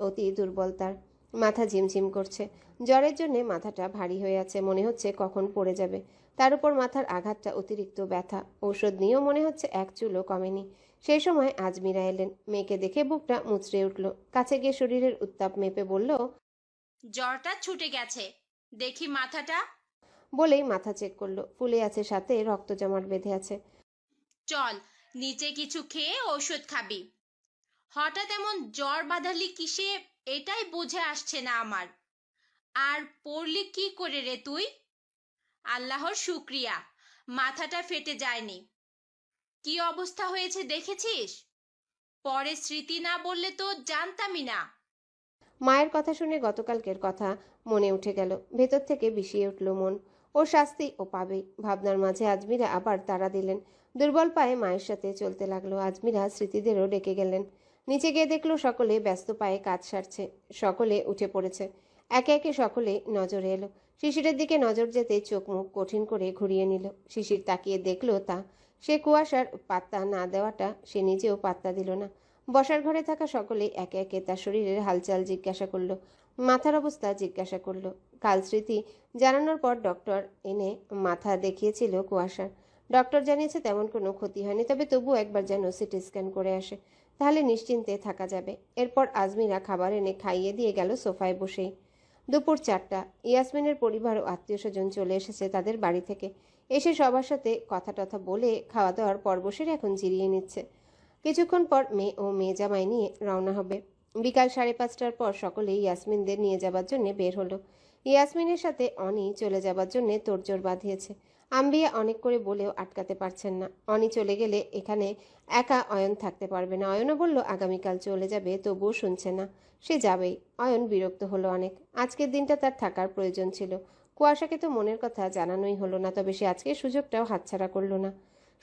অতি দুর্বল তার। মাথা ঝিমঝিম করছে। জ্বরের জন্য মাথাটা ভারী হয়ে আছে মনে হচ্ছে কখন পড়ে যাবে। তার উপর মাথার আঘাতটা অতিরিক্ত ব্যথা। ঔষধ নিয়েও মনে হচ্ছে এক চুলও কমেনি। সেই সময় আজমিরা এলেন। মেয়েকে দেখে বুকটা মুচড়ে উঠল। কাছে গিয়ে শরীরের উত্তাপ মেপে বলল জ্বরটা ছুটে গেছে। দেখি মাথাটা। বলেই মাথা চেক করল। ফুলে আছে সাথে রক্ত জমাট বেঁধে আছে। চল নিচে কিছু খেয়ে ওষুধ খাবি। হঠাৎ এমন জ্বর বাঁধালি কিসে? এটাই বুঝে আসছে না আমার। আর পড়লি কি করে রে তুই? আল্লাহর শুক্রিয়া, মাথাটা ফেটে যায়নি। কি অবস্থা হয়েছে দেখেছিস? পরে স্মৃতি না বললে তো জানতামই না। মায়ের কথা শুনে গতকালকের কথা মনে উঠে গেল। ভেতর থেকে বিষিয়ে উঠল মন। ও শাস্তি ও পাবে। ভাবনার মাঝে আজমিরা আবার তারা দিলেন। দুর্বল পায়ে মায়ের সাথে চলতে লাগল। আজমিরা স্মৃতিদেরও ডেকে গেলেন। নিচে গিয়ে দেখল সকলে ব্যস্ত পায়ে কাজ সারছে। সকলে উঠে পড়েছে। একে একে সকলে নজরে এলো। শিশিরের দিকে নজর যেতে চোখ মুখ কঠিন করে ঘুরিয়ে নিল। শিশির তাকিয়ে দেখল তা। সে কুয়াশার পাত্তা না দেওয়াটা সে নিজেও পাত্তা দিল না। বসার ঘরে থাকা সকলে একে একে তার শরীরের হালচাল জিজ্ঞাসা করল। মাথার অবস্থা জিজ্ঞাসা করল। কাল স্মৃতি জানানোর পর ডক্টর এনে মাথা দেখিয়েছিল কুয়াশার। ডক্টর জানিয়েছে তেমন কোনো ক্ষতি হয়নি, তবে তবু একবার যেন সিটি স্ক্যান করে আসে, তাহলে নিশ্চিন্তে থাকা যাবে। এরপর আজমিরা খাবার এনে খাইয়ে দিয়ে গেল সোফায় বসেই। দুপুর চারটা, ইয়াসমিনের পরিবার ও আত্মীয় স্বজন চলে এসেছে তাদের বাড়ি থেকে। এসে সবার সাথে কথা টথা বলে খাওয়া দাওয়ার পর বসে এখন জিরিয়ে নিচ্ছে। কিছুক্ষণ পর মেয়ে ও মেয়ে জামাই নিয়ে রওনা হবে। বিকাল সাড়ে পাঁচটার পর সকলেই ইয়াসমিনদের নিয়ে যাবার জন্য বের হলো। ইয়াসমিনের সাথে অনি চলে যাবার জন্য তোড়জোড় বাঁধিয়েছে। আম্বিয়া অনেক করে বলেও আটকাতে পারছেন না। অনি চলে গেলে এখানে একা অয়ন থাকতে পারবে না। অয়নও বলল, আগামীকাল চলে যাবে, তবুও শুনছে না। সে যাবেই। অয়ন বিরক্ত হলো অনেক। আজকের দিনটা তার থাকার প্রয়োজন ছিল। কুয়াশাকে তো মনের কথা জানানোই হলো না, তবে সে আজকের সুযোগটাও হাতছাড়া করল না।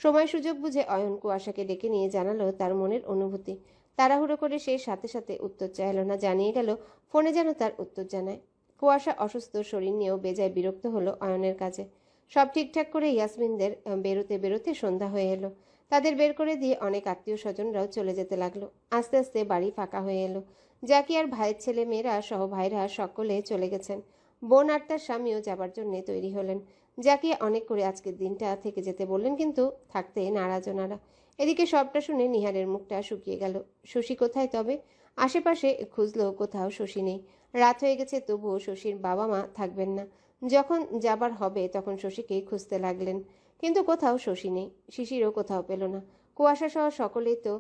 সময় সুযোগ বুঝে অয়ন কুয়াশাকে ডেকে নিয়ে জানালো তার মনের অনুভূতি। তাড়াহুড়ো করে সে সাথে সাথে উত্তর চাইল না, জানিয়ে গেল, ফোনে যেন তার উত্তর জানায়। কুয়াশা অসুস্থ শরীর নিয়েও বেজায় বিরক্ত হলো অয়নের কাজে সব ঠিকঠাক করে ইয়াসমিনদের বেরোতে বেরোতে সন্ধ্যা হয়ে এলো। তাদের বের করে দিয়ে অনেক আত্মীয় স্বজনরাও চলে যেতে লাগল। আস্তে আস্তে বাড়ি ফাঁকা হয়ে এলো। জাকি আর ভাইয়ের ছেলে মেয়েরা সহ ভাইরা সকলে চলে গেছেন। বোন আর তার স্বামীও যাবার জন্য তৈরি হলেন। জাকিয়া অনেক করে আজকের দিনটা থেকে যেতে বললেন, কিন্তু থাকতে নারাজ ওনারা। এদিকে সবটা শুনে নিহারের মুখটা শুকিয়ে গেল। শশী কোথায় তবে? আশেপাশে খুঁজলেও কোথাও শশী নেই। রাত হয়ে গেছে, তবুও শশীর বাবা মা থাকবেন না। যখন যাবার হবে তখন শশীকেই খুঁজতে লাগলেন। কিন্তু কোথাও শশী নেই, শিশিরও কোথাও পেল না। কুয়াশা সহ সকলেই তো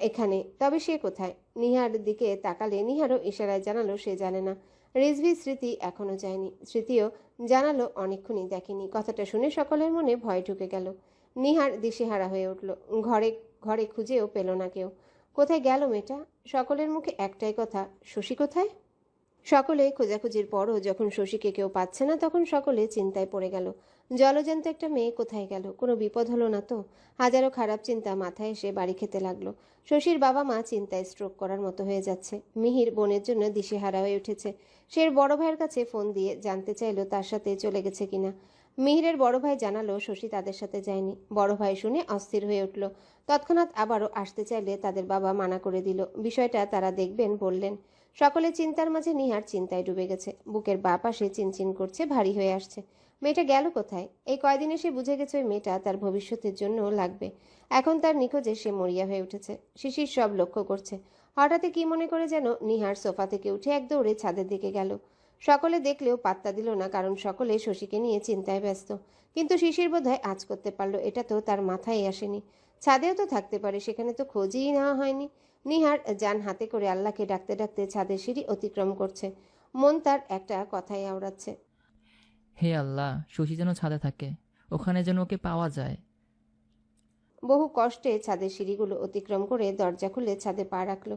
এখানে, তবে সে কোথায়? নিহার দিকে তাকালে নিহারও ইশারায় জানালো সে জানে না। রিজভি, স্মৃতি এখনও যায়নি। স্মৃতিও জানালো অনেকক্ষণই দেখেনি। কথাটা শুনে সকলের মনে ভয় ঢুকে গেল। নিহার দিশেহারা হয়ে উঠল। ঘরে ঘরে খুঁজেও পেল না কেউ। কোথায় গেল মেয়েটা? সকলের মুখে একটাই কথা, শশী কোথায়? সকলে খোঁজাখুঁজির পরও যখন শশীকে কেউ পাচ্ছে না, তখন সকলে চিন্তায় পড়ে গেল। জলজান্ত একটা মেয়ে কোথায় গেল? কোনো বিপদ হলো না তো? হাজারো খারাপ চিন্তা মাথায় এসে বাড়ি খেতে লাগল। শশীর বাবা মা চিন্তায় স্ট্রোক করার মতো হয়ে যাচ্ছে। মিহির বোনের জন্য দিশেহারা হয়ে উঠেছে। সে বড় ভাইয়ের কাছে ফোন দিয়ে জানতে চাইলো তার সাথে চলে গেছে কিনা। মিহিরের বড় ভাই জানালো শশী তাদের সাথে যায়নি। বড় ভাই শুনে অস্থির হয়ে উঠল। তৎক্ষণাৎ আবারও আসতে চাইলে তাদের বাবা মানা করে দিল। বিষয়টা তারা দেখবেন, বললেন সকলে চিন্তার মাঝে নিহার চিন্তায় ডুবে গেছে। বুকের বা পাশে চিনচিন করছে, ভারী হয়ে আসছে। মেয়েটা গেল কোথায়? এই কয়দিনে সে বুঝে গেছে ওই মেয়েটা তার ভবিষ্যতের জন্য লাগবে। এখন তার নিখোঁজে সে মরিয়া হয়ে উঠেছে। শিশির সব লক্ষ্য করছে। হঠাৎই কি মনে করে যেন নিহার সোফা থেকে উঠে এক দৌড়ে ছাদের দিকে গেল। সকলে দেখলেও পাত্তা দিল না, কারণ সকলে শশীকে নিয়ে চিন্তায় ব্যস্ত। কিন্তু শিশির বোধহয় আজ করতে পারল, এটা তো তার মাথায় আসেনি। ছাদেও তো থাকতে পারে, সেখানে তো খোঁজই নেওয়া হয়নি। নিহার যান হাতে করে আল্লাহকে ডাকতে ডাকতে ছাদের সিঁড়ি অতিক্রম করছে। মন তার একটা কথাই আওড়াচ্ছে। হে আল্লাহ শশী যেন ছাদে থাকে। ওখানে যেন ওকে পাওয়া যায়। বহু কষ্টে ছাদের সিঁড়িগুলো অতিক্রম করে দরজা খুলে ছাদে পা রাখল।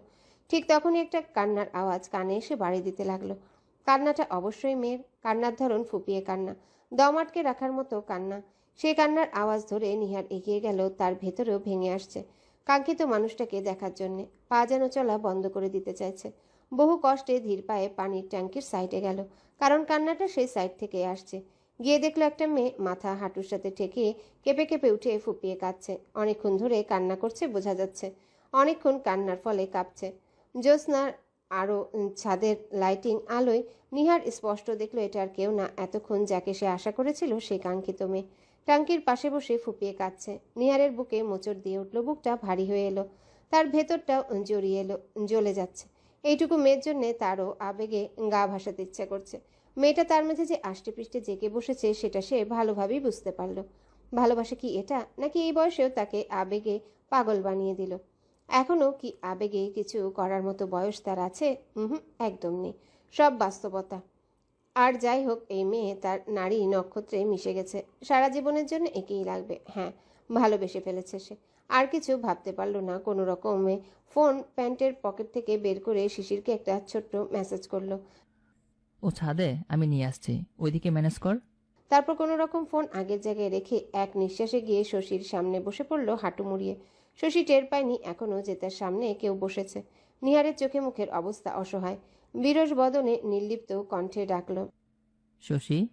ঠিক তখনই একটা কান্নার আওয়াজ কানে এসে বাড়ি দিতে লাগল। কান্নাটা অবশ্যই মেয়ের। কান্নার ধরন ফুপিয়ে কান্না। দম আটকে রাখার মতো কান্না। সেই কান্নার আওয়াজ ধরে নিহার এগিয়ে গেল তার ভেতরেও ভেঙে আসছে। কাঙ্ক্ষিত মানুষটাকে দেখার জন্যে পা যেন চলা বন্ধ করে দিতে চাইছে। বহু কষ্টে ধীর পায়ে পানির ট্যাঙ্কির সাইডে গেল। কারণ কান্নাটা সেই সাইড থেকে আসছে। গিয়ে দেখল একটা মেয়ে মাথা হাঁটুর সাথে ঠেকিয়ে কেঁপে কেঁপে উঠে ফুপিয়ে কাঁদছে। অনেকক্ষণ ধরে কান্না করছে, বোঝা যাচ্ছে। অনেকক্ষণ কান্নার ফলে কাঁপছে। জ্যোৎস্নার আরও ছাদের লাইটিং আলোয় নিহার স্পষ্ট দেখল, এটা আর কেউ না। এতক্ষণ যাকে সে আশা করেছিল, সেই কাঙ্ক্ষিত মেয়ে। টাঙ্কির পাশে বসে ফুপিয়ে কাঁদছে। নিহারের বুকে মোচড় দিয়ে উঠল, বুকটা ভারী হয়ে এলো। তার ভেতরটাও জড়িয়ে এলো, জ্বলে যাচ্ছে। এইটুকু মেয়ের জন্যে তারও আবেগে গা ভাসাতে ইচ্ছা করছে। মেয়েটা তার মাঝে যে আষ্টে পৃষ্ঠে জেগে বসেছে, সেটা সে ভালোভাবেই বুঝতে পারল। ভালোবাসা কি এটা? নাকি এই বয়সেও তাকে আবেগে পাগল বানিয়ে দিল? এখনও কি আবেগে কিছু করার মতো বয়স তার আছে? হুম একদম নেই। সব বাস্তবতা। আর যাই হোক এই মেয়ে তার নারী নক্ষত্রে মিশে গেছে। সারা জীবনের জন্য একেই লাগবে। হ্যাঁ ভালোবেসে ফেলেছে সে। আর কিছু ভাবতে পারল না। কোনো রকমে ফোন প্যান্টের পকেট থেকে বের করে শিশিরকে একটা ছোট্ট মেসেজ করল। ও ছাদে আমি নিয়ে আসছি। ওইদিকে ম্যানেজ কর। তারপর কোনো রকম ফোন আগের জায়গায় রেখে এক নিঃশ্বাসে গিয়ে শশীর সামনে বসে পড়ল হাঁটু মুড়িয়ে। শশী টের পায়নি এখনও যে তার সামনে কেউ বসেছে। নিহারের চোখে মুখের অবস্থা অসহায়। বিরস বদনে নির্লিপ্ত কণ্ঠে ডাকল। শশী?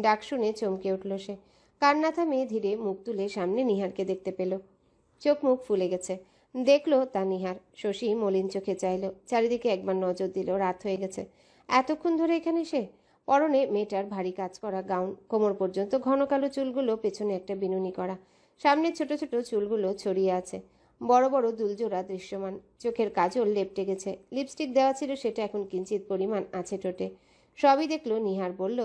ডাক শুনে চমকে উঠল সে। কান্না থামিয়ে ধীরে মুখ তুলে সামনে নিহারকে দেখতে পেল। চোখ মুখ ফুলে গেছে। দেখল তা নিহার। শশী মলিন চোখে চাইল। চারিদিকে একবার নজর দিল রাত হয়ে গেছে। এতক্ষণ ধরে এখানে সে? পরনে মেয়েটার ভারী কাজ করা গাউন কোমর পর্যন্ত ঘন কালো চুলগুলো পেছনে একটা বিনুনি করা। সামনে ছোট ছোট চুলগুলো ছড়িয়ে আছে। বড় বড় দুলজোড়া দৃশ্যমান। চোখের কাজল লেপটে গেছে। লিপস্টিক দেওয়া ছিল সেটা এখন কিঞ্চিত পরিমাণ আছে টোটে সবই দেখল নিহার বলল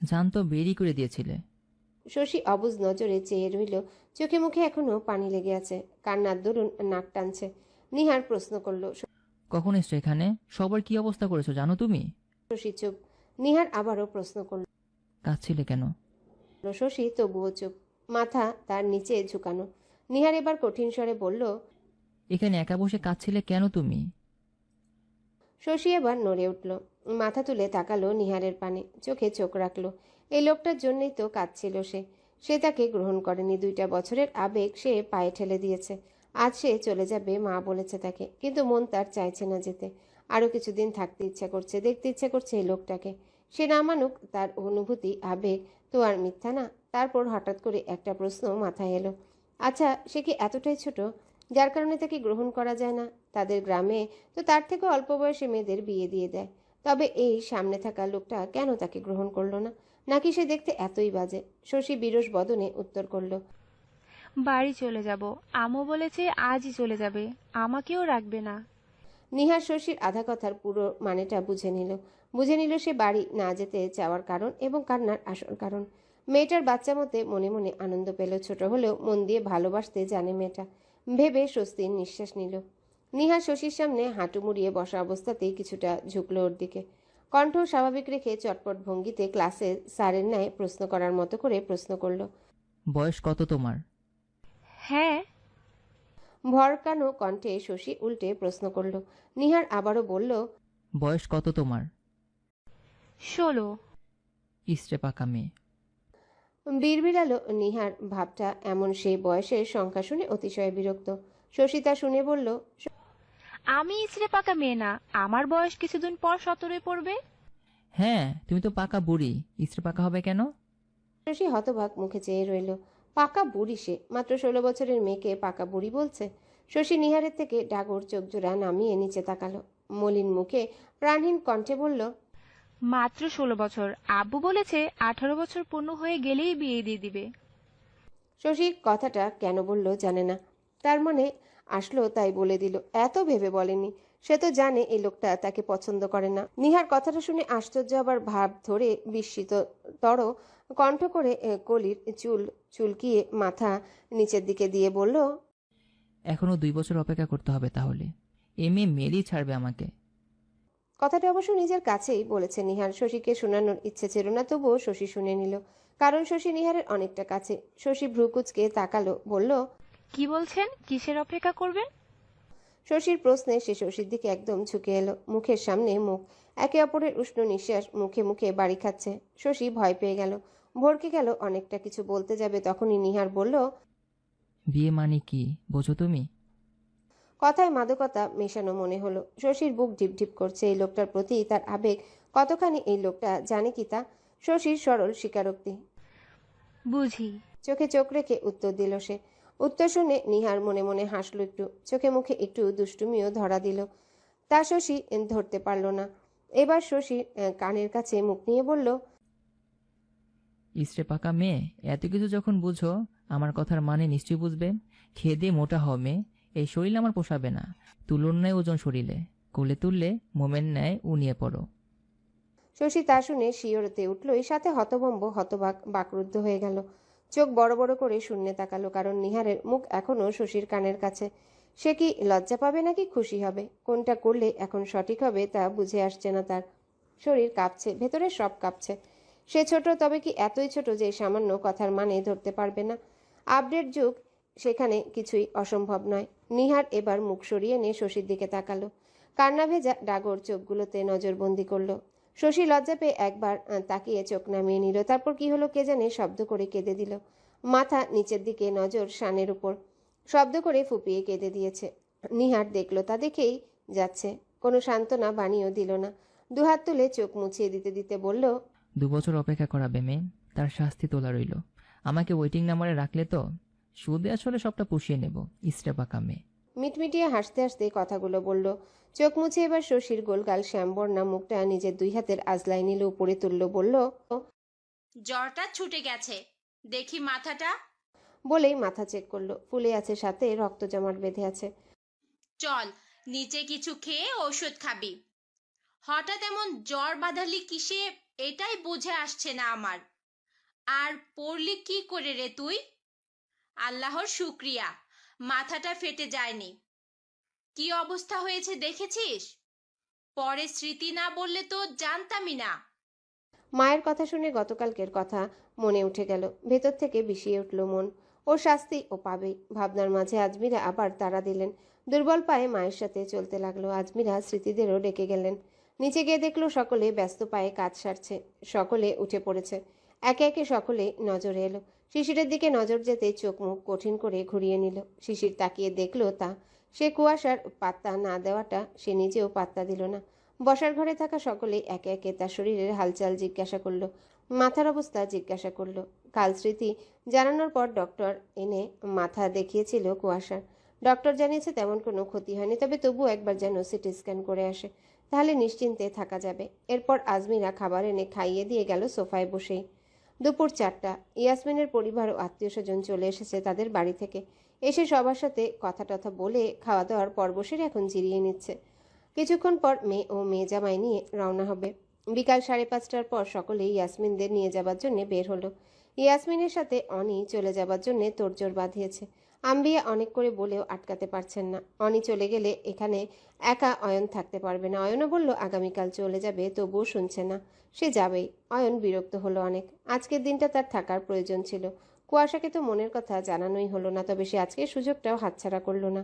জান তো বেরি করে দিয়েছিলে। শশী অবুজ নজরে চেয়ে রইল চোখে মুখে এখনও পানি লেগে আছে। কান্নার দরুন নাক টানছে। নিহার প্রশ্ন করল কখন এসছো এখানে? সবার কি অবস্থা করেছ জানো তুমি? শশী চুপ। নিহার আবারও প্রশ্ন করল কাঁদছিলে কেন? শশী তবুও চুপ। মাথা তার নিচে ঝুঁকানো। নিহার এবার কঠিন স্বরে বলল এখানে একা বসে কাঁদছিলে কেন তুমি? শশী এবার নড়ে উঠল। মাথা তুলে তাকালো নিহারের পানে চোখে চোখ রাখল। এই লোকটার জন্যই তো কাঁদছিল সে। সে তাকে গ্রহণ করেনি। দুইটা বছরের আবেগ সে পায়ে ঠেলে দিয়েছে। আজ সে চলে যাবে মা বলেছে তাকে। কিন্তু মন তার চাইছে না যেতে। আরও কিছুদিন থাকতে ইচ্ছা করছে দেখতে ইচ্ছা করছে এই লোকটাকে। সে না মানুক তার অনুভূতি আবেগ তো আর মিথ্যা না। তারপর হঠাৎ করে একটা প্রশ্ন মাথায় এলো। আচ্ছা সে কি এতটাই ছোট? যার কারণে তাকে গ্রহণ করা যায় না। তাদের গ্রামে তো তার থেকে অল্প বয়সে মেয়েদের বিয়ে দিয়ে দেয়। তবে এই সামনে থাকা লোকটা কেন তাকে গ্রহণ করল না? নাকি সে দেখতে এতই বাজে? শশী বিরস বদনে উত্তর করল বাড়ি চলে যাব। আমও বলেছে আজই চলে যাবে। আমাকেও রাখবে না। নিহার শশীর আধা কথার পুরো মানেটা বুঝে নিল। বুঝে নিল সে বাড়ি না যেতে চাওয়ার কারণ এবং কান্নার আসল কারণ। মেয়েটার বাচ্চা মতে মনে মনে আনন্দ পেল। ছোট হলেও মন দিয়ে ভালোবাসতে জানে মেয়েটা। ভেবে স্বস্তির নিঃশ্বাস নিল। নিহার শশীর সামনে হাঁটু মুড়িয়ে বসা অবস্থাতেই কিছুটা ঝুঁকলো ওর দিকে। কণ্ঠ স্বাভাবিক রেখে চটপট ভঙ্গিতে ক্লাসে স্যারের ন্যায় প্রশ্ন করার মতো করে প্রশ্ন করল বয়স কত তোমার? হ্যাঁ। ভরকানো কণ্ঠে শশী উল্টে প্রশ্ন করল। নিহার আবারও বলল বয়স কত তোমার? ষোলো। ইস্টে পাকা মেয়ে। বিড়বিড়ালো নিহার ভাবটা। এমন সেই বয়সের সংখ্যা শুনে অতিশয় বিরক্ত। শশী তা শুনে বলল আমি ইচড়ে পাকা মেয়ে না। আমার বয়স কিছুদিন পর সতেরোয় পড়বে? হ্যাঁ তুমি তো পাকা বুড়ি। ইস্টে পাকা হবে কেন? শশী হতবাক মুখে চেয়ে রইল পাকা বুড়ি সে। মাত্র ষোলো বছরের মেয়েকে পাকা বুড়ি বলছে? শশী নিহারের থেকে ডাগর চোখ জোড়া নামিয়ে নিচে তাকালো। মলিন মুখে প্রাণহীন কণ্ঠে বলল মাত্র ষোলো বছর। আব্বু বলেছে আঠারো বছর পূর্ণ হয়ে গেলেই বিয়ে দিয়ে দিবে। শশী কথাটা কেন বলল জানে না। তার মনে আসলো তাই বলে দিল এত ভেবে বলেনি। সে তো জানে এই লোকটা তাকে পছন্দ করে না। নিহার কথাটা শুনে আশ্চর্য আবার ভাব ধরে বিস্মিত তর কণ্ঠ করে কলির চুল চুলকিয়ে মাথা নিচের দিকে দিয়ে বলল এখনও দুই বছর অপেক্ষা করতে হবে তাহলে। এ মেয়ে মেয়েরই ছাড়বে আমাকে। কথাটা অবশ্য নিজের কাছেই বলেছে নিহার। শশীকে শোনানোর ইচ্ছে ছিল না তবুও শশী শুনে নিল। কারণ শশী নিহারের অনেকটা কাছে। শশী ভ্রুকুচকে তাকালো বলল কি বলছেন? কিসের অপেক্ষা করবেন? শশীর প্রশ্নে সে শশীর দিকে একদম ঝুঁকে এলো। মুখের সামনে মুখ। একে অপরের উষ্ণ নিঃশ্বাস মুখে মুখে বাড়ি খাচ্ছে। শশী ভয় পেয়ে গেল। ভরকে গেল অনেকটা কিছু বলতে যাবে তখনই নিহার বলল বিয়ে মানে কি? বোঝো তুমি? কথায় মাদকতা মেশানো মনে হলো। শশীর বুক ঢিপ ঢিপ করছে এই লোকটার প্রতি তার আবেগ। কতখানি এই লোকটা জানে কি তা? শশীর সরল স্বীকারোক্তি। বুঝি। চোখে চোখ রেখে উত্তর দিল সে। উত্তর শুনে নিহার মনে মনে হাসল একটু। চোখে মুখে একটু দুষ্টুমিও ধরা দিল। তা শশী ধরতে পারল না। এবার শশী কানের কাছে মুখ নিয়ে বলল ইস্টে পাকা মেয়ে এত কিছু যখন বুঝো আমার কথার মানে নিশ্চয়ই বুঝবে। খেয়ে দিয়ে মোটা হও মেয়ে। এই শরীর আমার পোষাবে না। তুলুর ন্যায় ওজন শরীরে। কোলে তুললে মোমের ন্যায় উনিয়ে পড়ো। শশী তা শুনে শিওরতে উঠলই, সাথে হতভম্ব, হতবাক, বাকরুদ্ধ হয়ে গেল। চোখ বড় বড় করে শূন্যে তাকালো, কারণ নিহারের মুখ এখনও শশীর কানের কাছে। সে কি লজ্জা পাবে নাকি খুশি হবে? কোনটা করলে এখন সঠিক হবে তা বুঝে আসছে না তার। শরীর কাঁপছে, ভেতরে সব কাঁপছে। সে ছোট, তবে কি এতই ছোট যে সামান্য কথার মানে ধরতে পারবে না। আপডেট যুগ সেখানে কিছুই অসম্ভব নয়। নিহার এবার মুখ সরিয়ে নিয়ে শশীর দিকে তাকালো। কান্না ভেজা ডাগর চোখগুলোতে নজরবন্দি করল। শশী লজ্জা পেয়ে একবার তাকিয়ে চোখ নামিয়ে নিল। তারপর কি হলো কে জানে শব্দ করে কেঁদে দিল। মাথা নিচের দিকে নজর শানের উপর। শব্দ করে ফুপিয়ে কেঁদে দিয়েছে। নিহার দেখল, তা দেখেই যাচ্ছে। কোনো সান্ত্বনা বানিয়েও দিল না। দুহাত তুলে চোখ মুছিয়ে দিতে দিতে বলল, দু বছর অপেক্ষা করাবে মেয়ে। তার শাস্তি তোলা রইল। আমাকে ওয়েটিং নাম্বারে রাখলে তো সুদে আসলে সবটা পুষিয়ে নেব ইস্টে পাকা মেয়ে মিটমিটিয়ে হাসতে হাসতে কথাগুলো বলল। চোখ মুছে এবার শশীর গোলগাল শ্যামবর্ণা মুখটা নিজের দুই হাতের আজলাই নিলে উপরে তুলল বলল জ্বরটা ছুটে গেছে। দেখি মাথাটা। বলেই মাথা চেক করল। ফুলে আছে সাথে রক্ত জমাট বেঁধে আছে। চল নিচে কিছু খেয়ে ওষুধ খাবি। হঠাৎ এমন জ্বর বাঁধালি কিসে এটাই বুঝে আসছে না আমার। আর পড়লি কি করে রে তুই? আল্লাহর শুক্রিয়া। মাথাটা ফেটে যায়নি। কি অবস্থা হয়েছে দেখেছিস? পরে স্মৃতি না বললে তো জানতামই না। মায়ের কথা শুনে গতকালকের কথা মনে উঠে গেল। ভেতর থেকে বিষিয়ে উঠল মন। ও শাস্তি ও পাবেই ভাবনার মাঝে আজমিরা আবার তারা দিলেন। দুর্বল পায়ে মায়ের সাথে চলতে লাগল। আজমিরা স্মৃতিদেরও ডেকে গেলেন। নিচে গিয়ে দেখল সকলে ব্যস্ত পায়ে কাজ সারছে। সকলে উঠে পড়েছে। একে একে সকলে নজরে এলো। শিশিরের দিকে নজর যেতে চোখ মুখ কঠিন করে ঘুরিয়ে নিল। শিশির তাকিয়ে দেখল তা। সে কুয়াশার পাত্তা না দেওয়াটা সে নিজেও পাত্তা দিল না। বসার ঘরে থাকা সকলে একে একে তার শরীরের হালচাল জিজ্ঞাসা করল। মাথার অবস্থা জিজ্ঞাসা করল। কাল স্মৃতি জানানোর পর ডক্টর এনে মাথা দেখিয়েছিল কুয়াশার। ডক্টর জানিয়েছে তেমন কোনো ক্ষতি হয়নি, তবে তবু একবার যেন সিটি স্ক্যান করে আসে, তাহলে নিশ্চিন্তে থাকা যাবে। এরপর আজমিরা খাবার এনে খাইয়ে দিয়ে গেল সোফায় বসেই। দুপুর চারটা, ইয়াসমিনের পরিবার ও আত্মীয় স্বজন চলে এসেছে তাদের বাড়ি থেকে। এসে সবার সাথে কথা টথা বলে খাওয়া দাওয়ার পর বসে এখন জিরিয়ে নিচ্ছে। কিছুক্ষণ পর মেয়ে ও মেয়ে জামাই নিয়ে রওনা হবে। বিকাল সাড়ে পাঁচটার পর সকলে ইয়াসমিনদের নিয়ে যাবার জন্য বের হলো। ইয়াসমিনের সাথে অনি চলে যাবার জন্য তোড়জোড় বাঁধিয়েছে। আম্বিয়া অনেক করে বলেও আটকাতে পারছেন না। অনি চলে গেলে এখানে একা অয়ন থাকতে পারবে না। অয়নও বলল, আগামীকাল চলে যাবে, তবুও শুনছে না। সে যাবেই। অয়ন বিরক্ত হলো অনেক। আজকের দিনটা তার থাকার প্রয়োজন ছিল। কুয়াশাকে তো মনের কথা জানানোই হলো না, তবে সে আজকের সুযোগটাও হাতছাড়া করল না।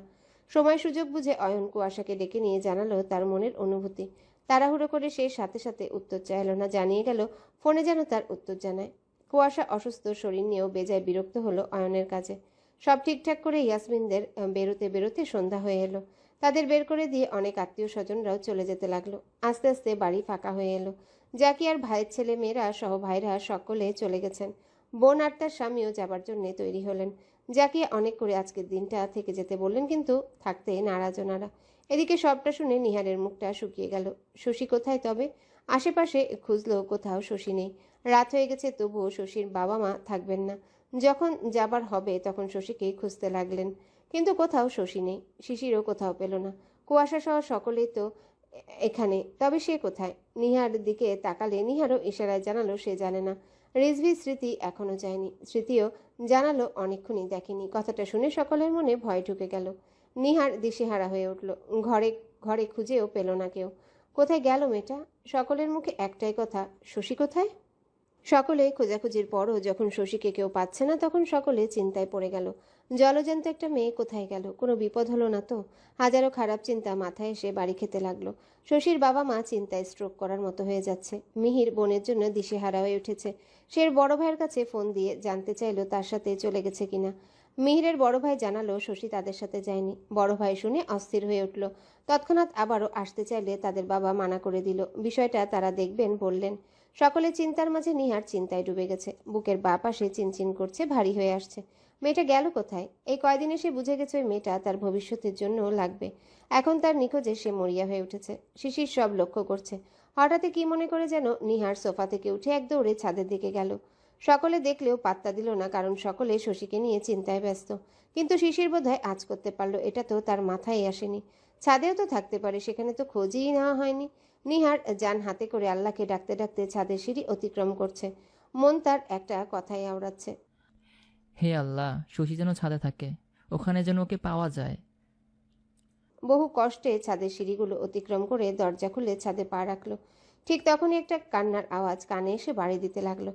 সময় সুযোগ বুঝে অয়ন কুয়াশাকে ডেকে নিয়ে জানালো তার মনের অনুভূতি। তাড়াহুড়ো করে সে সাথে সাথে উত্তর চাইল না, জানিয়ে গেল, ফোনে যেন তার উত্তর জানায়। কুয়াশা অসুস্থ শরীর নিয়েও বেজায় বিরক্ত হলো অয়নের কাজে সব ঠিকঠাক করে ইয়াসমিনদের বেরোতে বেরোতে সন্ধ্যা হয়ে এলো। তাদের বের করে দিয়ে অনেক আত্মীয় স্বজনরাও চলে যেতে লাগল। আস্তে আস্তে বাড়ি ফাঁকা হয়ে এলো। জাকি আর ভাইয়ের ছেলে মেয়েরা সহ ভাইরা সকলে চলে গেছেন। বোন আর তার স্বামীও যাবার জন্যে তৈরি হলেন। জাকিয়া অনেক করে আজকের দিনটা থেকে যেতে বললেন, কিন্তু থাকতে নারাজ ওনারা। এদিকে সবটা শুনে নিহারের মুখটা শুকিয়ে গেল। শশী কোথায় তবে? আশেপাশে খুঁজলেও কোথাও শশী নেই। রাত হয়ে গেছে, তবুও শশীর বাবা মা থাকবেন না। যখন যাবার হবে তখন শশীকেই খুঁজতে লাগলেন। কিন্তু কোথাও শশী নেই, শিশিরও কোথাও পেল না। কুয়াশা সহ সকলেই তো এখানে, তবে সে কোথায়? নিহার দিকে তাকালে নিহারও ইশারায় জানালো সে জানে না। রিজভি, স্মৃতি এখনও যায়নি। স্মৃতিও জানালো অনেকক্ষণই দেখেনি। কথাটা শুনে সকলের মনে ভয় ঢুকে গেল। নিহার দিশেহারা হয়ে উঠল। ঘরে ঘরে খুঁজেও পেল না কেউ। কোথায় গেল মেয়েটা? সকলের মুখে একটাই কথা, শশী কোথায়? সকলে খোঁজাখুঁজির পরও যখন শশীকে কেউ পাচ্ছে না, তখন সকলে চিন্তায় পড়ে গেল। জলজান্ত একটা মেয়ে কোথায় গেল? কোনো বিপদ হলো না তো? হাজারো খারাপ চিন্তা মাথায় এসে বাড়ি খেতে লাগল। শশীর বাবা মা চিন্তায় স্ট্রোক করার মতো হয়ে যাচ্ছে। মিহির বোনের জন্য দিশেহারা হয়ে উঠেছে। সে বড় ভাইয়ের কাছে ফোন দিয়ে জানতে চাইলো তার সাথে চলে গেছে কিনা। মিহিরের বড় ভাই জানালো শশী তাদের সাথে যায়নি। বড় ভাই শুনে অস্থির হয়ে উঠল। তৎক্ষণাৎ আবারও আসতে চাইলে তাদের বাবা মানা করে দিল। বিষয়টা তারা দেখবেন বললেন। সকলে চিন্তার মাঝে নিহার চিন্তায় ডুবে গেছে। বুকের বা পাশে চিনচিন করছে, ভারী হয়ে আসছে। মেয়েটা গেল কোথায়? এই কয়দিনে সে বুঝে গেছে ওই মেয়েটা তার ভবিষ্যতের জন্য লাগবে। এখন তার নিখোঁজে সে মরিয়া হয়ে উঠেছে। শিশির সব লক্ষ্য করছে। হঠাৎই কি মনে করে যেন নিহার সোফা থেকে উঠে এক দৌড়ে ছাদের দিকে গেল। সকলে দেখলেও পাত্তা দিল না, কারণ সকলে শশীকে নিয়ে চিন্তায় ব্যস্ত। কিন্তু শিশির বোধহয় আজ করতে পারল, এটা তো তার মাথায় আসেনি। ছাদেও তো থাকতে পারে সেখানে তো খোঁজই নেওয়া হয়নি। নিহার যান হাতে করে আল্লাহকে ডাকতে ডাকতে ছাদের সিঁড়ি অতিক্রম করছে। মন তার একটা কথাই আওড়াচ্ছে। হে আল্লাহ শশী যেন ছাদে থাকে ওখানে যেন ওকে পাওয়া যায়। বহু কষ্টে ছাদের সিঁড়িগুলো অতিক্রম করে দরজা খুলে ছাদে পা রাখল। ঠিক তখনই একটা কান্নার আওয়াজ কানে এসে বাড়ি দিতে লাগল।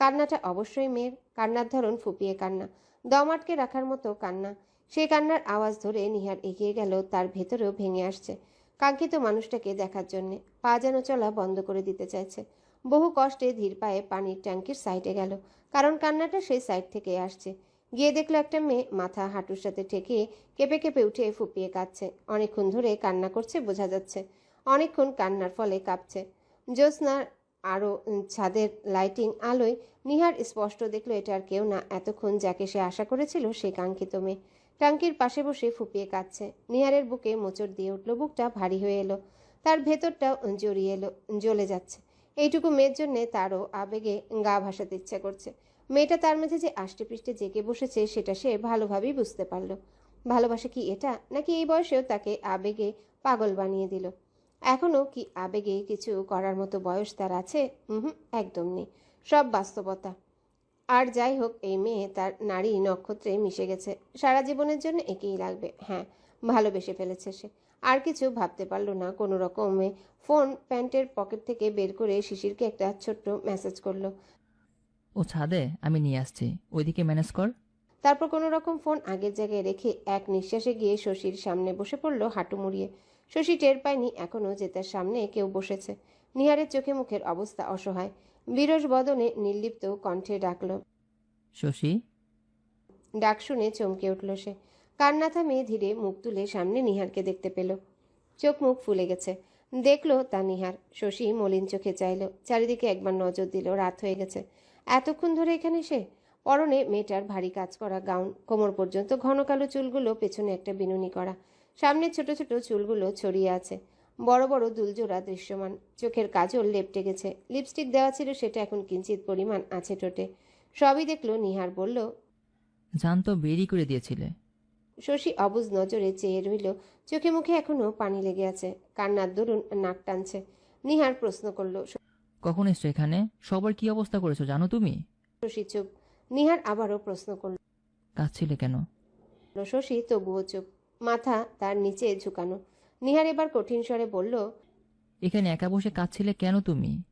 কান্নাটা অবশ্যই মেয়ের কান্নার ধরন ফুপিয়ে কান্না। দম আটকে রাখার মতো কান্না। সেই কান্নার আওয়াজ ধরে নিহার এগিয়ে গেল, তার ভেতরেও ভেঙে আসছে। কাঙ্ক্ষিত মানুষটাকে দেখার জন্যে পা যেন চলা বন্ধ করে দিতে চাইছে। বহু কষ্টে ধীর পায়ে পানির ট্যাঙ্কির সাইডে গেল, কারণ কান্নাটা সেই সাইড থেকে আসছে। গিয়ে দেখল একটা মেয়ে মাথা হাঁটুর সাথে ঠেকিয়ে কেঁপে কেঁপে উঠে ফুপিয়ে কাঁদছে। অনেকক্ষণ ধরে কান্না করছে, বোঝা যাচ্ছে অনেকক্ষণ কান্নার ফলে কাঁপছে। জ্যোৎস্নার আরও ছাদের লাইটিং আলোয় নিহার স্পষ্ট দেখল, এটা আর কেউ না। এতক্ষণ যাকে সে আশা করেছিল সেই কাঙ্ক্ষিত মেয়ে। টাঙ্কির পাশে বসে ফুপিয়ে কাঁদছে। নিহারের বুকে মোচড় দিয়ে উঠল, বুকটা ভারী হয়ে এলো। তার ভেতরটাও জড়িয়ে এলো, জ্বলে যাচ্ছে। এইটুকু মেয়ের জন্যে তারও আবেগে গা ভাসাতে ইচ্ছা করছে। মেয়েটা তার মাঝে যে আষ্টে পৃষ্ঠে জেগে বসেছে, সেটা সে ভালোভাবেই বুঝতে পারল। ভালোবাসা কি এটা? নাকি এই বয়সেও তাকে আবেগে পাগল বানিয়ে দিল? এখনও কি আবেগে কিছু করার মতো বয়স তার আছে? হুম একদম নেই। সব বাস্তবতা। আর যাই হোক এই মেয়ে তার নারী নক্ষত্রে মিশে গেছে। সারা জীবনের জন্য একেই লাগবে। হ্যাঁ ভালোবেসে ফেলেছে সে। আর কিছু ভাবতে পারল না। কোনো রকমে ফোন প্যান্টের পকেট থেকে বের করে শিশিরকে একটা ছোট্ট মেসেজ করল। ও ছাদে আমি নিয়ে আসছি। ওইদিকে ম্যানেজ কর। তারপর কোনো রকম ফোন আগের জায়গায় রেখে এক নিঃশ্বাসে গিয়ে শশীর সামনে বসে পড়ল হাঁটু মুড়িয়ে। শশী টের পায়নি এখনও যে তার সামনে কেউ বসেছে। নিহারের চোখে মুখের অবস্থা অসহায়। বিরস বদনে নির্লিপ্ত কণ্ঠে ডাকলো। শশী? ডাক শুনে চমকে উঠল সে। কান্না থামিয়ে ধীরে মুখ তুলে সামনে নিহারকে দেখতে পেল। চোখ মুখ ফুলে গেছে। দেখল তা নিহার। শশী মলিন চোখে চাইল। চারিদিকে একবার নজর দিল রাত হয়ে গেছে। এতক্ষণ ধরে এখানে সে? পরনে মেয়েটার ভারী কাজ করা গাউন কোমর পর্যন্ত ঘন কালো চুলগুলো পেছনে একটা বিনুনি করা। সামনে ছোট ছোট চুলগুলো ছড়িয়ে আছে। বড় বড় দুলজোড়া দৃশ্যমান। চোখের কাজল লেপটে গেছে। লিপস্টিক দেওয়া ছিল সেটা এখন কিঞ্চিত পরিমাণ আছে টোটে সবই দেখল নিহার বলল জান তো বেরি করে দিয়েছিলে। শশী অবুজ নজরে চেয়ে রইল চোখে মুখে এখনও পানি লেগে আছে। কান্নার দরুন নাক টানছে। নিহার প্রশ্ন করল কখন এসছো এখানে? সবার কি অবস্থা করেছ জানো তুমি? শশী চুপ। নিহার আবারও প্রশ্ন করল কাঁদছিলে কেন? শশী তবুও চুপ। মাথা তার নিচে ঝুঁকানো। নিহার এবার কঠিন স্বরে বলল এখানে একা বসে কাঁদছিলে কেন তুমি?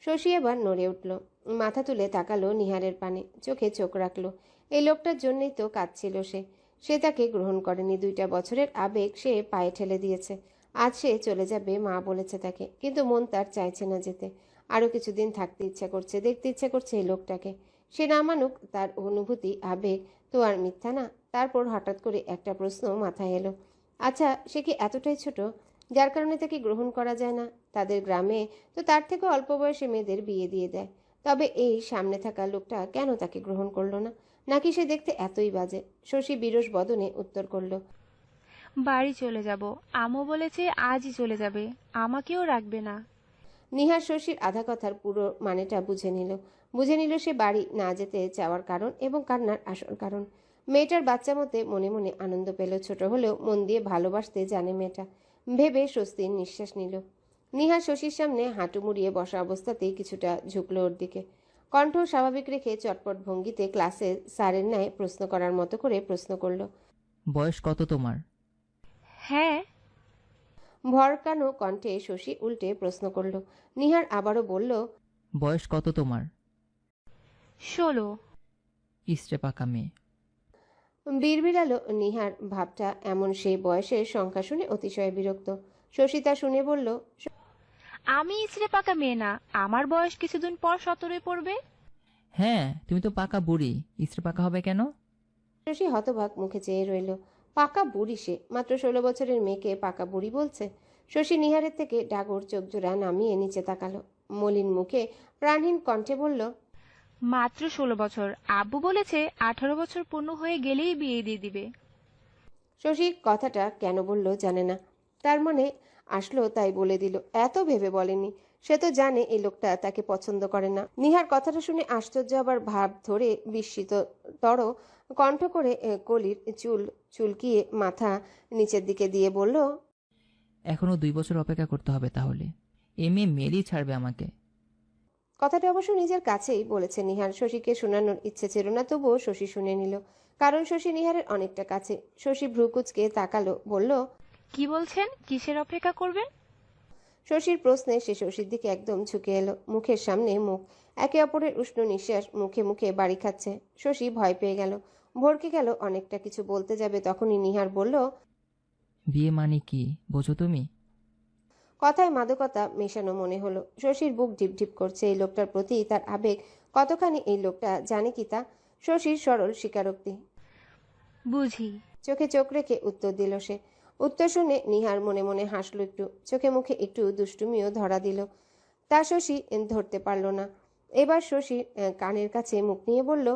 শশী এবার নড়ে উঠল। মাথা তুলে তাকালো নিহারের পানে। চোখে চোখ রাখল। এই লোকটার জন্যই তো কাঁদছিল সে। সে তাকে গ্রহণ করেনি। দুইটা বছরের আবেগ সে পায়ে ঠেলে দিয়েছে। আজ সে চলে যাবে মা বলেছে তাকে। কিন্তু মন তার চাইছে না যেতে। আরও কিছুদিন থাকতে ইচ্ছা করছে দেখতে ইচ্ছা করছে এই লোকটাকে। সে না মানুক তার অনুভূতি আবেগ তো আর মিথ্যা না। তারপর হঠাৎ করে একটা প্রশ্ন মাথায় এলো। আচ্ছা সে কি এতটাই ছোট? যার কারণে তাকে গ্রহণ করা যায় না। তাদের গ্রামে তো তার থেকে অল্প বয়সে মেয়েদের বিয়ে দিয়ে দেয়। তবে এই সামনে থাকা লোকটা কেন তাকে গ্রহণ করল না? নাকি সে দেখতে এতই বাজে? শশী বিরস বদনে উত্তর করল বাড়ি চলে যাব। আমও বলেছে আজই চলে যাবে। আমাকেও রাখবে না। নিহার শশীর আধা কথার পুরো মানেটা বুঝে নিল। বুঝে নিল সে বাড়ি না যেতে চাওয়ার কারণ এবং কান্নার আসল কারণ। মেয়েটার বাচ্চা মতে মনে মনে আনন্দ পেল। ছোট হলেও মন দিয়ে ভালোবাসতে জানে মেয়েটা। ভেবে স্বস্তির নিঃশ্বাস নিল। নিহার শশীর সামনে হাঁটু মুড়িয়ে বসা অবস্থাতেই কিছুটা ঝুঁকলো ওর দিকে। কণ্ঠ স্বাভাবিক রেখে চটপট ভঙ্গিতে ক্লাসে স্যারের ন্যায় প্রশ্ন করার মতো করে প্রশ্ন করল বয়স কত তোমার? হ্যাঁ। ভরকানো কণ্ঠে শশী উল্টে প্রশ্ন করল। নিহার আবারও বলল বয়স কত তোমার? ষোলো। ইস্টে পাকা মেয়ে। বিড়বিড়ালো নিহার ভাবটা এমন সেই বয়সের সংখ্যা শুনে অতিশয় বিরক্ত। শশী তা শুনে বলল আমি ইচড়ে পাকা মেয়ে না। আমার বয়স কিছুদিন পর সতেরোয় পড়বে? হ্যাঁ তুমি তো পাকা বুড়ি। ইস্টে পাকা হবে কেন? শশী হতবাক মুখে চেয়ে রইল পাকা বুড়ি সে। মাত্র ষোলো বছরের মেয়েকে পাকা বুড়ি বলছে? শশী নিহারের থেকে ডাগর চোখ জোড়া নামিয়ে নিচে তাকালো। মলিন মুখে প্রাণহীন কণ্ঠে বলল মাত্র ষোলো বছর। আব্বু বলেছে আঠারো বছর পূর্ণ হয়ে গেলেই বিয়ে দিয়ে দিবে। শশী কথাটা কেন বলল জানে না। তার মনে আসলো তাই বলে দিল এত ভেবে বলেনি। সে তো জানে এই লোকটা তাকে পছন্দ করে না। নিহার কথাটা শুনে আশ্চর্য আবার ভাব ধরে বিস্মিত তর কণ্ঠ করে কলির চুল চুলকিয়ে মাথা নিচের দিকে দিয়ে বলল এখনও দুই বছর অপেক্ষা করতে হবে তাহলে। এ মেয়ে মেরেই ছাড়বে আমাকে। কথাটা অবশ্য নিজের কাছেই বলেছে নিহার। শশীকে শোনানোর ইচ্ছে ছিল না তবুও শশী শুনে নিল। কারণ শশী নিহারের অনেকটা কাছে। শশী ভ্রুকুচকে তাকালো বলল কি বলছেন? কিসের অপেক্ষা করবেন? শশীর প্রশ্নে সে শশীর দিকে একদম ঝুঁকে এলো। মুখের সামনে মুখ। একে অপরের উষ্ণ নিঃশ্বাস মুখে মুখে বাড়ি খাচ্ছে। শশী ভয় পেয়ে গেল। ভরকে গেল অনেকটা কিছু বলতে যাবে তখনই নিহার বলল বিয়ে মানে কি? বোঝো তুমি? কথায় মাদকতা মেশানো মনে হলো। শশীর বুক ঢিপ ঢিপ করছে এই লোকটার প্রতি তার আবেগ। কতখানি এই লোকটা জানে কি তা? শশীর সরল স্বীকারোক্তি। বুঝি। চোখে চোখ রেখে উত্তর দিল সে। উত্তর শুনে নিহার মনে মনে হাসলো একটু। চোখে মুখে একটু দুষ্টুমিও ধরা দিল। তা শশী ধরতে পারল না। এবার শশী কানের কাছে মুখ নিয়ে বলল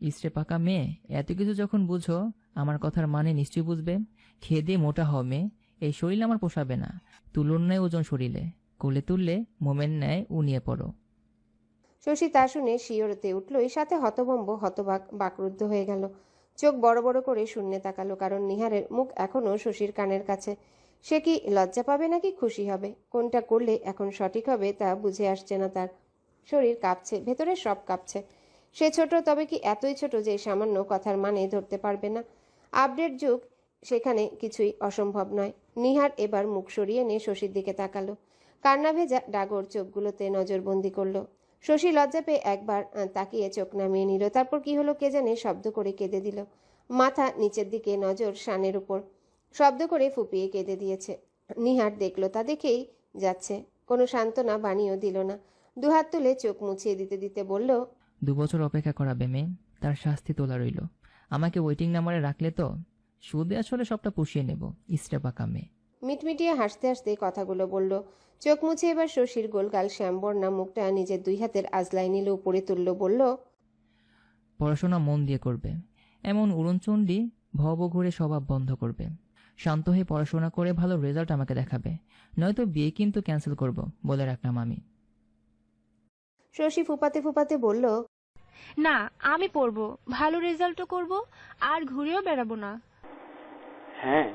ইস্টে পাকা মেয়ে এত কিছু যখন বুঝো আমার কথার মানে নিশ্চয়ই বুঝবে। খেয়ে দিয়ে মোটা হও মেয়ে। এই শরীর আমার পোষাবে না। তুলুর ন্যায় ওজন শরীরে। কোলে তুললে মোমের ন্যায় উনিয়ে পড়ো। শশী তা শুনে শিওরতে উঠলই, সাথে হতভম্ব, হতবাক, বাকরুদ্ধ হয়ে গেল। চোখ বড় বড় করে শূন্যে তাকালো, কারণ নিহারের মুখ এখনও শশীর কানের কাছে। সে কি লজ্জা পাবে নাকি খুশি হবে? কোনটা করলে এখন সঠিক হবে তা বুঝে আসছে না তার। শরীর কাঁপছে, ভেতরে সব কাঁপছে। সে ছোট, তবে কি এতই ছোট যে সামান্য কথার মানে ধরতে পারবে না। আপডেট যুগ, সেখানে কিছুই অসম্ভব নয়। নিহার এবার মুখ সরিয়ে নিয়ে শশীর দিকে তাকালো। কান্না ভেজা ডাগর চোখগুলোতে নজরবন্দি করল। শশী লজ্জা পেয়ে একবার তাকিয়ে চোখ নামিয়ে নিল। তারপর কি হলো কে জানে শব্দ করে কেঁদে দিল। মাথা নিচের দিকে নজর শানের উপর। শব্দ করে ফুপিয়ে কেঁদে দিয়েছে। নিহার দেখল, তা দেখেই যাচ্ছে। কোনো সান্ত্বনা বানিয়েও দিল না। দুহাত তুলে চোখ মুছিয়ে দিতে দিতে বলল, দু বছর অপেক্ষা করাবে মেয়ে, তার শাস্তি তোলা রইল। আমাকে ওয়েটিং নাম্বারে রাখলে তো সুদে আসলে সবটা পুষিয়ে নেব ইস্টে পাকা মেয়ে মিটমিটিয়ে হাসতে হাসতে কথাগুলো বলল। চোখ মুছে এবার শশীর গোলগাল শ্যামবর্ণা মুখটা নিজের দুই হাতের আজলাই নিলে উপরে তুলল বলল পড়াশোনা মন দিয়ে করবে। এমন উড়নচণ্ডী ভব ঘুরে স্বভাব বন্ধ করবে। শান্ত হয়ে পড়াশোনা করে ভালো রেজাল্ট আমাকে দেখাবে। নয়তো বিয়ে কিন্তু ক্যান্সেল করব বলে রাখলাম আমি। শশী ফুপাতে ফুপাতে বলল না আমি পড়ব। ভালো রেজাল্টও করব আর ঘুরেও বেড়াবো না। হ্যাঁ।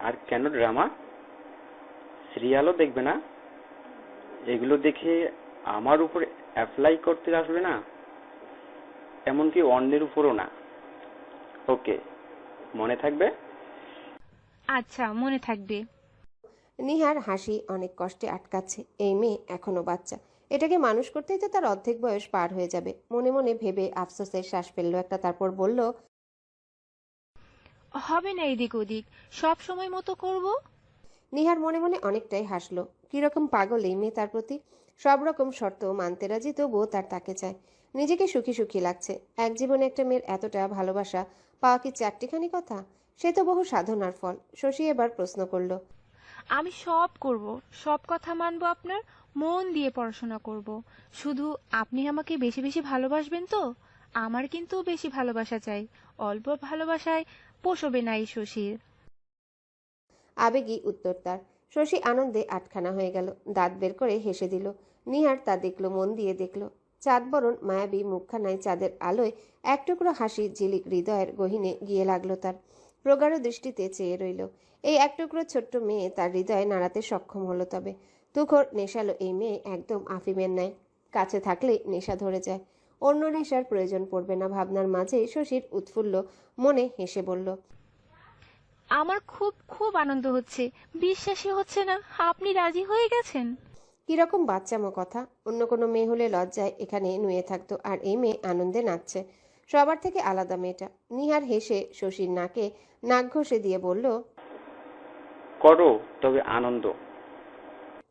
আর কেন ড্রামা? সিরিয়ালও দেখবে না। এগুলো দেখে আমার উপর অ্যাপ্লাই করতে আসবে না। এমনকি অন্যের উপরও না। ওকে মনে থাকবে? আচ্ছা মনে থাকবে। নিহার হাসি অনেক কষ্টে আটকাচ্ছে। এই মেয়ে এখনও বাচ্চা। এটাকে মানুষ করতেই তো তার অর্ধেক বয়স পার হয়ে যাবে। মনে মনে ভেবে আফসোসের শ্বাস ফেলল একটা তারপর বলল হবে না এদিক ওদিক। সব সময় মতো করব? নিহার মনে মনে অনেকটাই হাসলো। কীরকম পাগল এই মেয়ে তার প্রতি। সব রকম শর্ত মানতে রাজি তবুও তার তাকে চায়। নিজেকে সুখী সুখী লাগছে। এক জীবনে একটা মেয়ের এতটা ভালোবাসা পাওয়া কি চারটিখানি কথা? সে তো বহু সাধনার ফল। শশী এবার প্রশ্ন করল। আমি সব করব। সব কথা মানবো আপনার? মন দিয়ে পড়াশোনা করব। শুধু আপনি আমাকে বেশি বেশি ভালোবাসবেন তো? আমার কিন্তু বেশি ভালোবাসা চাই। অল্প ভালোবাসায় পোষবে না এই শশীর। আবেগী উত্তর তার। শশী আনন্দে আটখানা হয়ে গেল। দাঁত বের করে হেসে দিল। নিহার তা দেখল, মন দিয়ে দেখল। চাঁদ বরণ মায়াবী মুখখানায় চাঁদের আলোয় এক টুকরো হাসি ঝিলিক হৃদয়ের গহিনে গিয়ে লাগল তার। প্রগাঢ় দৃষ্টিতে চেয়ে রইল। এই এক টুকরো ছোট্ট মেয়ে তার হৃদয়ে নাড়াতে সক্ষম হলো তবে। তুখর নেশালো এই মেয়ে একদম আফিমের ন্যায়। কাছে থাকলেই নেশা ধরে যায়। অন্য নেশার প্রয়োজন পড়বে না। ভাবনার মাঝে শশীর উৎফুল্ল মনে হেসে বলল আমার খুব খুব আনন্দ হচ্ছে। বিশ্বাসই হচ্ছে না। আপনি রাজি হয়ে গেছেন? কীরকম বাচ্চামো কথা। অন্য কোনো মেয়ে হলে লজ্জায় এখানে নুয়ে থাকতো আর এই মেয়ে আনন্দে নাচছে। সবার থেকে আলাদা মেয়েটা। নিহার হেসে শশীর নাকে নাক ঘষে দিয়ে বলল করো তবে আনন্দ।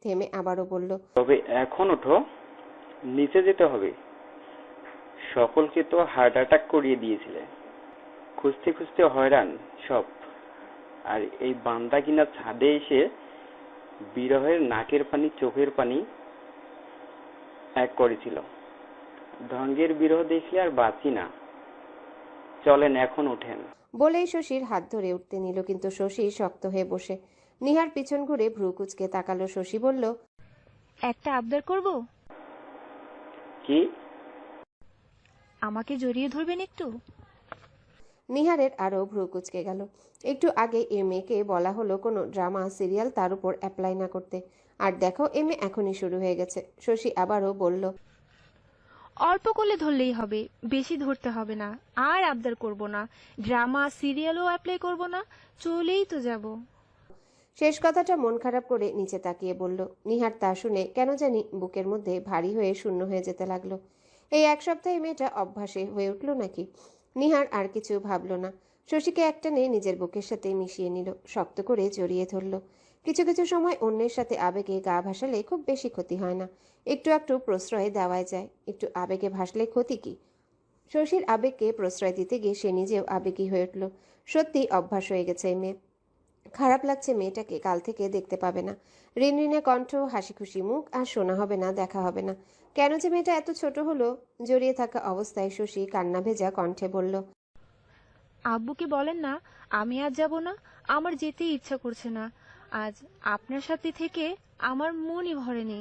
থেমে আবারও বলল তবে এখন ওঠো। নিচে যেতে হবে। সকলকে তো হার্ট অ্যাটাক করিয়ে দিয়েছিলে। খুঁজতে খুঁজতে হয়রান সব। আর এই বান্দা কিনা ছাদে এসে বিরহের নাকের পানি চোখের পানি এক করেছিল। ঢঙ্গের বিরহ দেখলে আর বাঁচি না। চলেন এখন ওঠেন বলেই শশীর হাত ধরে উঠতে নিল কিন্তু শশী শক্ত হয়ে বসে। নিহার পিছন ঘুরে ভ্রু কুচকে তাকালো। শশী বলল একটা আবদার করব? কি? আমাকে জড়িয়ে ধরবেন একটু? নিহারের আরও ভ্রু কুচকে গেল। একটু আগে এ মেয়েকে বলা হলো কোনো ড্রামা সিরিয়াল তার উপর অ্যাপ্লাই না করতে। আর দেখো এ মেয়ে এখনই শুরু হয়ে গেছে। শশী আবারও বলল অল্প করলে ধরলেই হবে বেশি ধরতে হবে না। আর আবদার করব না। ড্রামা সিরিয়ালও অ্যাপ্লাই করব না। চলেই তো যাব। শেষ কথাটা মন খারাপ করে নিচে তাকিয়ে বলল নিহার তা শুনে কেন জানি বুকের মধ্যে ভারী হয়ে শূন্য হয়ে যেতে লাগল। এই এক সপ্তাহে মেয়েটা অভ্যাসে হয়ে উঠল নাকি? নিহার আর কিছু ভাবল না। শশীকে একটা একটানে নিজের বুকের সাথে মিশিয়ে নিল, শক্ত করে জড়িয়ে ধরল। কিছু কিছু সময় অন্যের সাথে আবেগে গা ভাসালে খুব বেশি ক্ষতি হয় না। একটু একটু প্রশ্রয় দেওয়াই যায়। একটু আবেগে ভাসলে ক্ষতি কি? শশীর আবেগকে প্রশ্রয় দিতে গিয়ে সে নিজেও আবেগী হয়ে উঠল। সত্যি অভ্যাস হয়ে গেছে মেয়ে। খারাপ লাগছে মেয়েটাকে, কাল থেকে দেখতে পাবে না। ঋণ রিনরিনে কণ্ঠ হাসি খুশি মুখ, আর শোনা হবে না, দেখা হবে না। কেন যে মেয়েটা এত ছোট হলো, জড়িয়ে থাকা অবস্থায় শশী কান্না ভেজা কণ্ঠে বলল, আব্বুকে বলেন না, আমি আর যাব না, আমার যেতে ইচ্ছা করছে না। আজ আপনার সাথে থেকে আমার মনই ভরেনি।